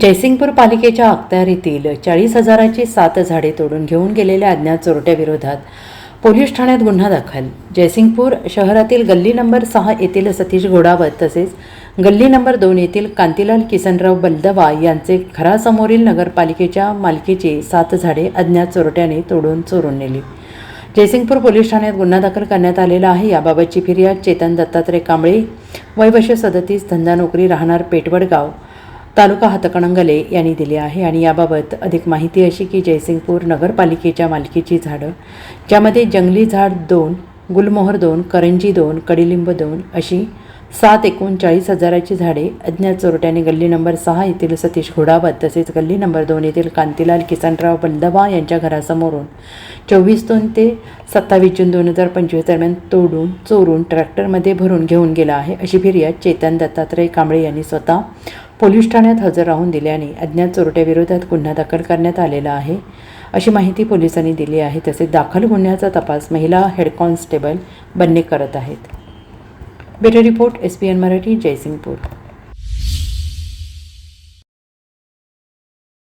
जयसिंगपूर पालिकेच्या अखत्यारीतील चाळीस हजाराची सात झाडे तोडून घेऊन गेलेल्या अज्ञात चोरट्याविरोधात पोलीस ठाण्यात गुन्हा दाखल. जयसिंगपूर शहरातील गल्ली नंबर सहा येथील सतीश घोडावत तसेच गल्ली नंबर दोन येथील कांतीलाल किसनराव बलदवा यांचे घरासमोरील नगरपालिकेच्या मालकीची सात झाडे अज्ञात चोरट्याने तोडून चोरून नेली. जयसिंगपूर पोलीस ठाण्यात गुन्हा दाखल करण्यात आलेला आहे. याबाबतची फिर्याद चेतन दत्तात्रय कांबळे वयवर्ष सदतीस धंदा नोकरी राहणार पेटवडगाव तालुका हातकणंगले यांनी दिली आहे आणि याबाबत अधिक माहिती अशी की जयसिंगपूर नगरपालिकेच्या मालकीची झाडं ज्यामध्ये जंगली झाड दोन गुलमोहर दोन करंजी दोन कडीलिंब दोन अशी सात एकोणचाळीस हजाराची झाडे अज्ञात चोरट्याने गल्ली नंबर सहा येथील सतीश घोडावत तसेच गल्ली नंबर दोन येथील कांतीलाल किसनराव बलदवा यांच्या घरासमोरून चोवीस दोन ते सत्तावीस जून दोन हजार पंचवीस दरम्यान तोडून चोरून ट्रॅक्टरमध्ये भरून घेऊन गेला आहे अशी फिर्याद चेतन दत्तात्रय कांबळे यांनी स्वतः पोलीस ठाण्यात हजर राहून दिल्याने अज्ञात चोरट्याविरोधात गुन्हा दाखल करण्यात आलेला आहे. अशी माहिती पोलिसांनी दिली आहे. तसेच दाखल गुन्ह्याचा तपास महिला हेड कॉन्स्टेबल बन्ने करत आहेत. Bureau report S P N Marathi Jaysingpur.